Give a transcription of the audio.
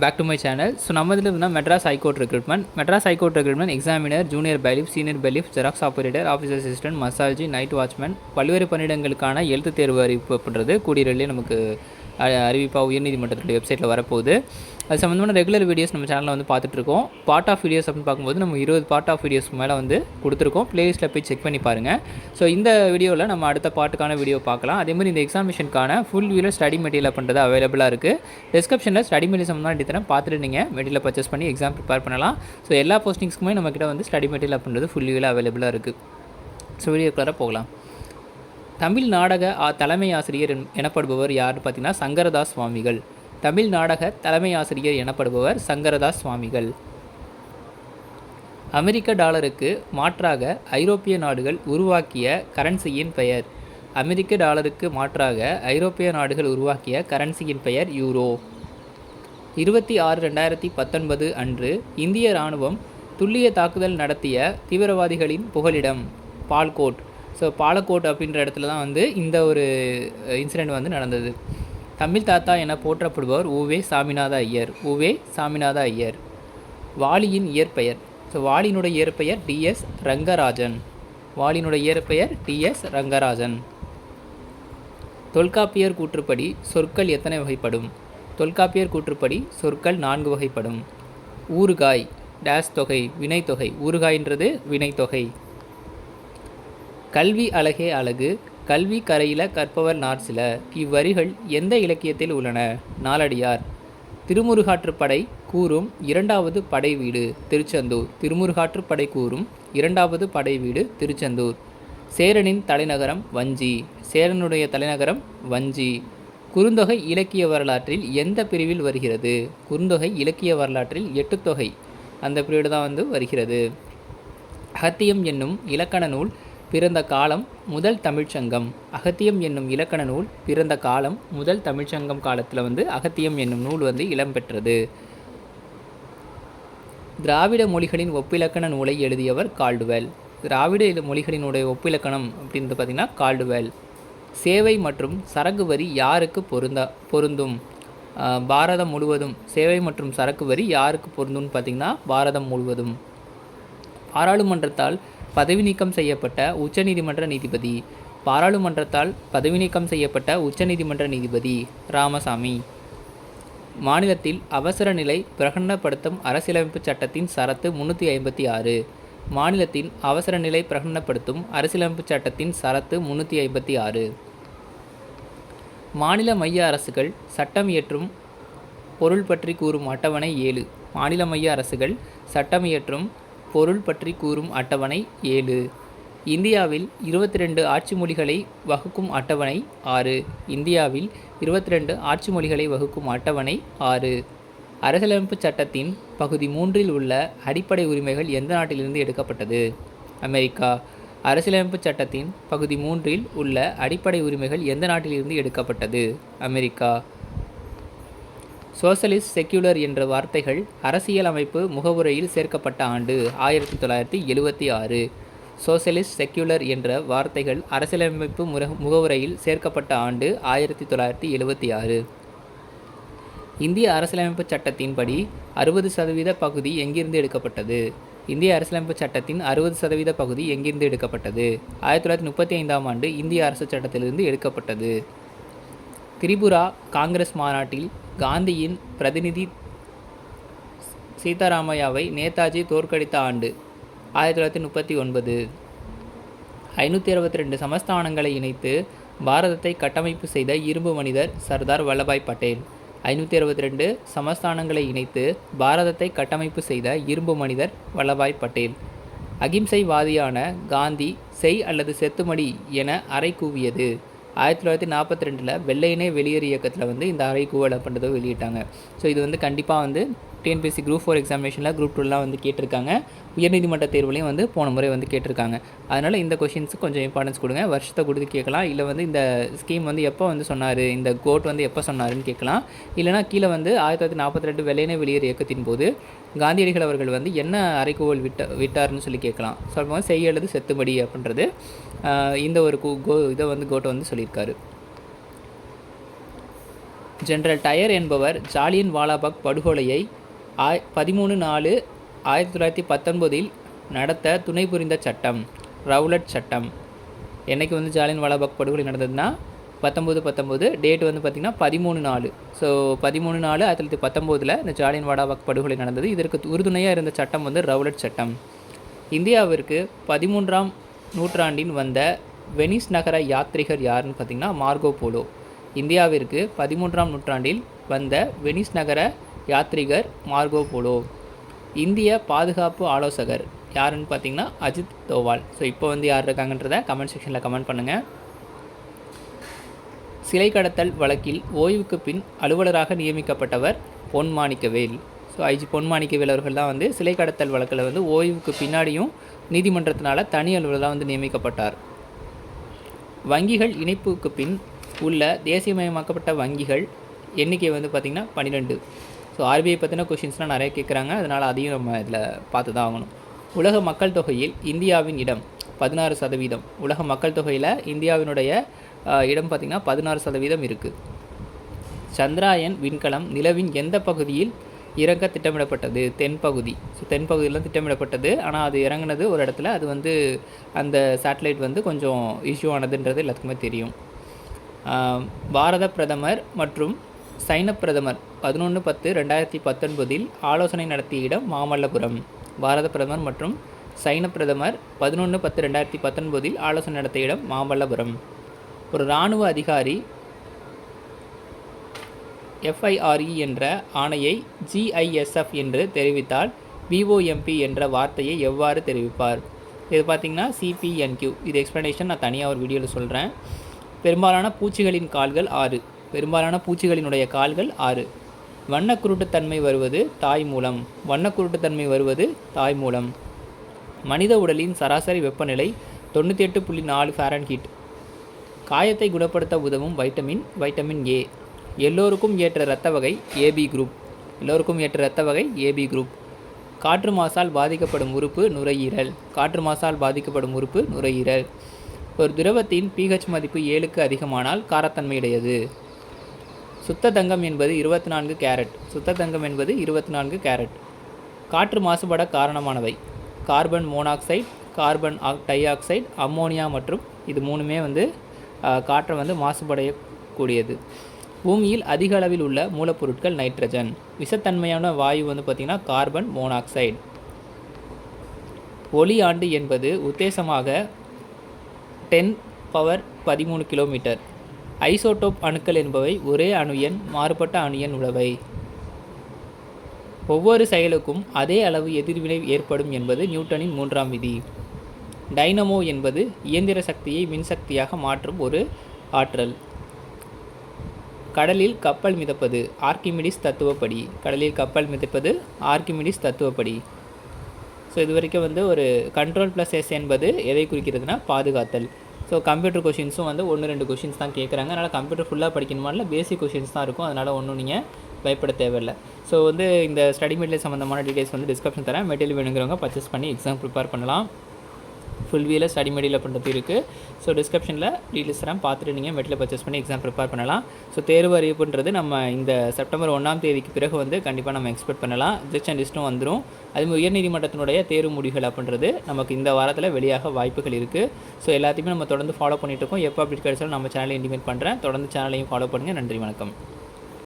Back to my channel so நம்ம இதில் இருந்தால் Madras high court recruitment Madras high court recruitment examiner junior bailiff senior bailiff xerox operator office assistant மசாஜி night watchman பல்வேறு பணியிடங்களுக்கான எழுத்து தேர்வு அறிவிப்பு பண்ணுறது கூடியரிலே நமக்கு அறிவிப்பாக உயர்நீதிமன்றத்துடைய வெப்சைட்டில் வரப்போகுது. அது சம்மந்தமான ரெகுலர் வீடியோஸ் நம்ம சேனலில் வந்து பார்த்துட்ருக்கோம். பார்ட் ஆஃப் வீடியோஸ் அப்படின்னு பார்க்கும்போது நம்ம இருபது பார்ட் ஆஃப் வீடியோஸ்க்கு மேலே வந்து கொடுத்துருக்கோம். ப்ளேலிஸ்ட்டில் போய் செக் பண்ணி பாருங்கள் ஸோ இந்த வீடியோவில் நம்ம அடுத்த பாட்டுக்கான வீடியோ பார்க்கலாம். அதே மாதிரி இந்த எக்ஸாமிஷனுக்கான ஃபுல் வியூவில் ஸ்டடி மெட்டீரியல் பண்ணுறது அவைலபிளாக இருக்குது டிஸ்கிரிப்ஷனில் ஸ்டடி மெட்டீரியல் சம்மந்தமாக எடுத்துகிறேன் பார்த்துட்டு நீங்கள் மெட்டீரியல் பர்ச்சேஸ் பண்ணி எக்ஸாம் ப்ரிப்பேர் பண்ணலாம். ஸோ எல்லா போஸ்டிங்ஸ்க்குமே நம்மக்கிட்ட வந்து ஸ்டடி மெட்டீரியல் பண்ணுறது ஃபுல் வியூவில் அவைலபிளாக இருக்குது ஸோ வீடியோக்குள்ளார போகலாம். தமிழ் நாடக தலைமை ஆசிரியர் என்- எனப்படுபவர் யாருன்னு பார்த்தீங்கன்னா சங்கரதாஸ் சுவாமிகள் தமிழ் நாடக தலைமை ஆசிரியர் எனப்படுபவர் சங்கரதாஸ் சுவாமிகள் அமெரிக்க டாலருக்கு மாற்றாக ஐரோப்பிய நாடுகள் உருவாக்கிய கரன்சியின் பெயர். அமெரிக்க டாலருக்கு மாற்றாக ஐரோப்பிய நாடுகள் உருவாக்கிய கரன்சியின் பெயர் யூரோ. இருபத்தி ஆறு ரெண்டாயிரத்தி பத்தொன்பது அன்று இந்திய இராணுவம் துல்லிய தாக்குதல் நடத்திய தீவிரவாதிகளின் புகலிடம் பால்கோட். ஸோ பாலக்கோட் அப்படின்ற இடத்துல தான் வந்து இந்த ஒரு இன்சிடெண்ட் வந்து நடந்தது. தமிழ் தாத்தா என போற்றப்படுபவர் உவே சாமிநாத ஐயர். உவே சாமிநாத ஐயர். வாலியின் இயற்பெயர். ஸோ வாலியினுடைய இயற்பெயர் டிஎஸ் ரங்கராஜன். வாலியினுடைய இயற்பெயர் டிஎஸ் ரங்கராஜன். தொல்காப்பியர் கூற்றுப்படி சொற்கள் எத்தனை வகைப்படும்? தொல்காப்பியர் கூற்றுப்படி சொற்கள் நான்கு வகைப்படும். ஊறுகாய் டேஸ் தொகை வினைத்தொகை. ஊறுகாய்ன்றது வினைத்தொகை. கல்வி அழகே அழகு கல்வி கரையில கற்பவர் நார் சில. இவ்வரிகள் எந்த இலக்கியத்தில் உள்ளன? நாலடியார். திருமுருகாற்றுப்படை கூறும் இரண்டாவது படை வீடு திருச்செந்தூர். திருமுருகாற்றுப்படை கூறும் இரண்டாவது படை வீடு திருச்செந்தூர். சேரனின் தலைநகரம் வஞ்சி. சேரனுடைய தலைநகரம் வஞ்சி. குறுந்தொகை இலக்கிய வரலாற்றில் எந்த பிரிவில் வருகிறது? குறுந்தொகை இலக்கிய வரலாற்றில் எட்டுத்தொகை. அந்த பிரிவு தான் வந்து வருகிறது. அகத்தியம் என்னும் இலக்கண நூல் பிறந்த காலம் முதல் தமிழ்ச்சங்கம். அகத்தியம் என்னும் இலக்கண நூல் பிறந்த காலம் முதல் தமிழ்ச்சங்கம் காலத்தில் வந்து அகத்தியம் என்னும் நூல் வந்து இடம்பெற்றது திராவிட மொழிகளின் ஒப்பிலக்கண நூலை எழுதியவர் கால்டுவெல். திராவிட மொழிகளினுடைய ஒப்பிலக்கணம் அப்படின்றது பார்த்திங்கன்னா கால்டுவெல். சேவை மற்றும் சரக்கு வரி யாருக்கு பொருந்தா பொருந்தும்? ஆஹ், பாரதம் முழுவதும் சேவை மற்றும் சரக்கு வரி யாருக்கு பொருந்தும்னு பார்த்திங்கன்னா பாரதம் முழுவதும். பாராளுமன்றத்தால் பதவி நீக்கம் செய்யப்பட்ட உச்சநீதிமன்ற நீதிபதி. பாராளுமன்றத்தால் பதவி நீக்கம் செய்யப்பட்ட உச்சநீதிமன்ற நீதிபதி ராமசாமி. மாநிலத்தில் அவசர நிலை பிரகடனப்படுத்தும் அரசியலமைப்பு சட்டத்தின் சரத்து முன்னூற்றி ஐம்பத்தி ஆறு. மாநிலத்தின் அவசர நிலை பிரகடனப்படுத்தும் அரசியலமைப்பு சட்டத்தின் சரத்து முன்னூற்றி ஐம்பத்தி ஆறு. மாநில மைய அரசுகள் சட்டம் இயற்றும் பொருள் பற்றி கூறும் அட்டவணை ஏழு. மாநில மைய அரசுகள் சட்டம் இயற்றும் பொருள் பற்றி கூறும் அட்டவணை ஏழு. இந்தியாவில் இருபத்தி ரெண்டு ஆட்சி மொழிகளை வகுக்கும் அட்டவணை ஆறு. இந்தியாவில் இருபத்தி ரெண்டு ஆட்சி மொழிகளை வகுக்கும் அட்டவணை ஆறு. அரசியலமைப்பு சட்டத்தின் பகுதி மூன்றில் உள்ள அடிப்படை உரிமைகள் எந்த நாட்டிலிருந்து எடுக்கப்பட்டது? அமெரிக்கா. அரசியலமைப்பு சட்டத்தின் பகுதி மூன்றில் உள்ள அடிப்படை உரிமைகள் எந்த நாட்டிலிருந்து எடுக்கப்பட்டது? அமெரிக்கா. சோசலிஸ்ட் செக்யுலர் என்ற வார்த்தைகள் அரசியலமைப்பு முகவுரையில் சேர்க்கப்பட்ட ஆண்டு ஆயிரத்தி தொள்ளாயிரத்தி எழுவத்தி ஆறு. சோசலிஸ்ட் செக்யுலர் என்ற வார்த்தைகள் அரசியலமைப்பு முற முகவுரையில் சேர்க்கப்பட்ட ஆண்டு ஆயிரத்தி தொள்ளாயிரத்தி எழுவத்தி ஆறு. இந்திய அரசியலமைப்பு சட்டத்தின்படி அறுபது சதவீத பகுதி எங்கிருந்து எடுக்கப்பட்டது? இந்திய அரசியலமைப்பு சட்டத்தின் அறுபது சதவீத பகுதி எங்கிருந்து எடுக்கப்பட்டது? ஆயிரத்தி தொள்ளாயிரத்தி முப்பத்தி ஐந்தாம் ஆண்டு இந்திய அரசு சட்டத்திலிருந்து எடுக்கப்பட்டது. திரிபுரா காங்கிரஸ் மாநாட்டில் காந்தியின் பிரதிநிதி சீதாராமையாவை நேதாஜி தோற்கடித்த ஆண்டு ஆயிரத்தி தொள்ளாயிரத்தி முப்பத்தி ஒன்பது. ஐநூற்றி அறுபத்தி ரெண்டு சமஸ்தானங்களை இணைத்து பாரதத்தை கட்டமைப்பு செய்த இரும்பு மனிதர் சர்தார் வல்லபாய் பட்டேல். ஐநூற்றி அறுபத்தி ரெண்டு சமஸ்தானங்களை இணைத்து பாரதத்தை கட்டமைப்பு செய்த இரும்பு மனிதர் வல்லபாய் பட்டேல். அகிம்சைவாதியான காந்தி செய் அல்லது செத்துமடி என அறை கூவியது ஆயிரத்தி தொள்ளாயிரத்தி நாற்பத்தி ரெண்டில் வெள்ளையனே வெளியேறு இயக்கத்தில் வந்து இந்த அறை கூவல் அப்படின்றத வெளியிட்டாங்க. ஸோ இது வந்து கண்டிப்பாக வந்து டிஎன்பிஎஸ்சி குரூப் ஃபோர் எக்ஸாமினேஷனில் குரூப் டூலாம் வந்து கேட்டிருக்காங்க. உயர்நீதிமன்ற தேர்வுலையும் வந்து போன முறை வந்து கேட்டிருக்காங்க. அதனால் இந்த கொஷின்ஸுக்கு கொஞ்சம் இம்பார்ட்டன்ஸ் கொடுங்க. வருஷத்தை கொடுத்து கேட்கலாம். இல்லை வந்து இந்த ஸ்கீம் வந்து எப்போ வந்து சொன்னார்? இந்த கோட் வந்து எப்போ சொன்னாருன்னு கேட்கலாம். இல்லைனா கீழே வந்து ஆயிரத்தி தொள்ளாயிரத்தி நாற்பத்தி ரெண்டு வெள்ளையனே வெளியேறு இயக்கத்தின் போது காந்தியடிகள் அவர்கள் வந்து என்ன அறைகூவல் விட்ட விட்டார்னு சொல்லி கேட்கலாம். சொல்லும்போது செய்ய எழுது செத்துபடி அப்படின்றது இந்த ஒரு கோ இதை வந்து கோட்டை வந்து சொல்லியிருக்காரு. ஜெனரல் டயர் என்பவர் ஜாலியன் வாலாபாக் படுகொலையை ஆய் பதிமூணு நாலு ஆயிரத்தி தொள்ளாயிரத்தி பத்தொன்பதில் நடத்த துணை புரிந்த சட்டம் ரவுலட் சட்டம். என்னைக்கு வந்து ஜாலியன் வாலாபாக் படுகொலை நடந்ததுன்னா பத்தொம்போது பத்தொம்போது டேட் வந்து பார்த்திங்கன்னா பதிமூணு நாலு. ஸோ பதிமூணு நாலு ஆயிரத்தி தொள்ளாயிரத்தி பத்தொம்போதில் இந்த ஜாலியன் வாலாபாக் படுகொலை நடந்தது. இதற்கு உறுதுணையாக இருந்த சட்டம் வந்து ரவுலட் சட்டம். இந்தியாவிற்கு பதிமூன்றாம் நூற்றாண்டின் வந்த வெனிஸ் நகர யாத்ரிகர் யாருன்னு பார்த்திங்கன்னா மார்கோ போலோ. இந்தியாவிற்கு பதிமூன்றாம் நூற்றாண்டில் வந்த வெனிஸ் நகர யாத்ரிகர் மார்கோ போலோ. இந்திய பாதுகாப்பு ஆலோசகர் யாருன்னு பார்த்தீங்கன்னா அஜித் தோவால். ஸோ இப்போ வந்து யார் இருக்காங்கன்றத கமெண்ட் செக்ஷனில் கமெண்ட் பண்ணுங்கள் சிலை கடத்தல் வழக்கில் ஓய்வுக்கு பின் அலுவலராக நியமிக்கப்பட்டவர் பொன்மாணிக்கவேல் ஸோ ஐஜி பொன்மாணிக்கவேல் அவர்கள் தான் வந்து சிலை கடத்தல் வழக்கில் வந்து ஓய்வுக்கு பின்னாடியும் நீதிமன்றத்தினால தனி அலுவலராக வந்து நியமிக்கப்பட்டார். வங்கிகள் இணைப்புக்கு பின் உள்ள தேசியமயமாக்கப்பட்ட வங்கிகள் எண்ணிக்கை வந்து பார்த்திங்கன்னா பன்னிரெண்டு. ஸோ ஆர்பிஐ பற்றின கொஷின்ஸ்லாம் நிறைய கேட்குறாங்க அதனால் அதையும் நம்ம இதில் பார்த்து தான் ஆகணும். உலக மக்கள் தொகையில் இந்தியாவின் இடம் பதினாறு சதவீதம். உலக மக்கள் தொகையில் இந்தியாவினுடைய இடம் பார்த்திங்கன்னா பதினாறு சதவீதம் இருக்குது சந்திராயன் விண்கலம் நிலவின் எந்த பகுதியில் இறங்க திட்டமிடப்பட்டது? தென்பகுதி ஸோ தென்பகுதியில் தான் திட்டமிடப்பட்டது. ஆனால் அது இறங்குனது ஒரு இடத்துல. அது வந்து அந்த சேட்டலைட் வந்து கொஞ்சம் இஷ்யூ ஆனதுன்றது எல்லாத்துக்குமே தெரியும். பாரத பிரதமர் மற்றும் சைன பிரதமர் பதினொன்று பத்து ரெண்டாயிரத்தி பத்தொன்பதில் ஆலோசனை நடத்திய இடம் மாமல்லபுரம். பாரத பிரதமர் மற்றும் சைன பிரதமர் பதினொன்று பத்து ரெண்டாயிரத்தி பத்தொன்பதில் ஆலோசனை நடத்திய இடம் மாமல்லபுரம். ஒரு இராணுவ அதிகாரி எஃப்ஐஆர்இ என்ற ஆணையை ஜிஐஎஸ்எஃப் என்று தெரிவித்தால் விஓஎம்பி என்ற வார்த்தையை எவ்வாறு தெரிவிப்பார்? இது பார்த்திங்கன்னா சிபிஎன்கியூ இது எக்ஸ்ப்ளனேஷன் நான் தனியாக ஒரு வீடியோவில் சொல்கிறேன் பெரும்பாலான பூச்சிகளின் கால்கள் ஆறு. பெரும்பாலான பூச்சிகளினுடைய கால்கள் ஆறு. வண்ணக்குருட்டுத்தன்மை வருவது தாய் மூலம். வண்ணக்குருட்டுத்தன்மை வருவது தாய் மூலம். மனித உடலின் சராசரி வெப்பநிலை தொண்ணூற்றி எட்டு புள்ளி நாலு ஃபாரன்ஹீட் காயத்தை குணப்படுத்த உதவும் வைட்டமின் வைட்டமின் ஏ. எல்லோருக்கும் ஏற்ற இரத்த வகை ஏபி குரூப். எல்லோருக்கும் ஏற்ற இரத்த வகை ஏபி குரூப். காற்று மாசால் பாதிக்கப்படும் உறுப்பு நுரையீரல். காற்று மாசால் பாதிக்கப்படும் உறுப்பு நுரையீரல். ஒரு திரவத்தின் பிஹெச் மதிப்பு ஏழுக்கு அதிகமானால் காரத்தன்மையுடையது. சுத்த தங்கம் என்பது இருபத்தி நான்கு கேரட். சுத்த தங்கம் என்பது இருபத்தி நான்கு கேரட். காற்று மாசுபட காரணமானவை. கார்பன் மோனாக்சைடு கார்பன் ஆக் டை ஆக்சைடு அம்மோனியா மற்றும் இது மூணுமே வந்து காற்றை வந்து மாசுபடையக்கூடியது. பூமியில் அதிக அளவில் உள்ள மூலப்பொருட்கள் நைட்ரஜன். விஷத்தன்மையான வாயு வந்து பார்த்திங்கன்னா கார்பன் மோனாக்சைடு. ஒளி ஆண்டு என்பது உத்தேசமாக டென் பவர் பதிமூணு கிலோமீட்டர். ஐசோடோப் அணுக்கள் என்பவை ஒரே அணு எண் மாறுபட்ட அணு எண் உள்ளவை ஒவ்வொரு செயலுக்கும் அதே அளவு எதிர்வினை ஏற்படும் என்பது நியூட்டனின் மூன்றாம் விதி. டைனமோ என்பது இயந்திர சக்தியை மின்சக்தியாக மாற்றும் ஒரு ஆற்றல். கடலில் கப்பல் மிதப்பது ஆர்கிமிடிஸ் தத்துவப்படி. கடலில் கப்பல் மிதப்பது ஆர்கிமிடிஸ் தத்துவப்படி. ஸோ இது வரைக்கும் வந்து ஒரு கண்ட்ரோல் ப்ளஸ் எஸ் என்பது எதை குறிக்கிறதுனா பாதுகாத்தல். ஸோ கம்ப்யூட்டர் கொஷின்ஸும் வந்து ஒன்று ரெண்டு கொஷின்ஸ் தான் கேட்குறாங்க அதனால் கம்ப்யூட்டர் ஃபுல்லாக படிக்கணுமா இல்லை பேசிக் கொஷின்ஸ் தான் இருக்கும். அதனால் ஒன்றும் நீங்கள் பயப்பட தேவையில்லை. ஸோ வந்து இந்த ஸ்டடி மெட்டீரியல் சம்மந்தமான டீட்டெயில்ஸ் வந்து டிஸ்கிரிப்ஷன் தரேன். மெட்டீரியல் வேணுங்கிறவங்க பர்ச்சேஸ் பண்ணி எக்ஸாம் ப்ரிப்பேர் பண்ணலாம். ஃபுல் வீல ஸ்டடி பண்ணுறது இருக்குது ஸோ டிஸ்கிரிப்ஷனில் டீட்டெயில்ஸ் தரேன். பார்த்துட்டு நீங்கள் மெட்டில் பர்ச்சேஸ் பண்ணி எக்ஸாம் ப்ரிப்பேர் பண்ணலாம். ஸோ தேர்வு அறிவிப்புன்றது நம்ம இந்த செப்டம்பர் ஒன்றாம் தேதிக்கு பிறகு வந்து கண்டிப்பாக நம்ம எக்ஸ்பெக்ட் பண்ணலாம். ஜட்ஜ் அண்ட் லிஸ்ட்டும் வந்துடும் அது உயர்நீதிமன்றத்தினுடைய தேர்வு முடிவுகள் அப்படின்றது நமக்கு இந்த வாரத்தில் வெளியாக வாய்ப்புகள் இருக்குது ஸோ எல்லாத்தையுமே நம்ம தொடர்ந்து ஃபாலோ பண்ணிட்டு இருக்கோம். எப்போ அப்டேட் கிடைச்சாலும் நம்ம சேனலை இன்டிமேட் பண்ணுறேன் தொடர்ந்து சேனலையும் ஃபாலோ பண்ணுங்கள் நன்றி வணக்கம்.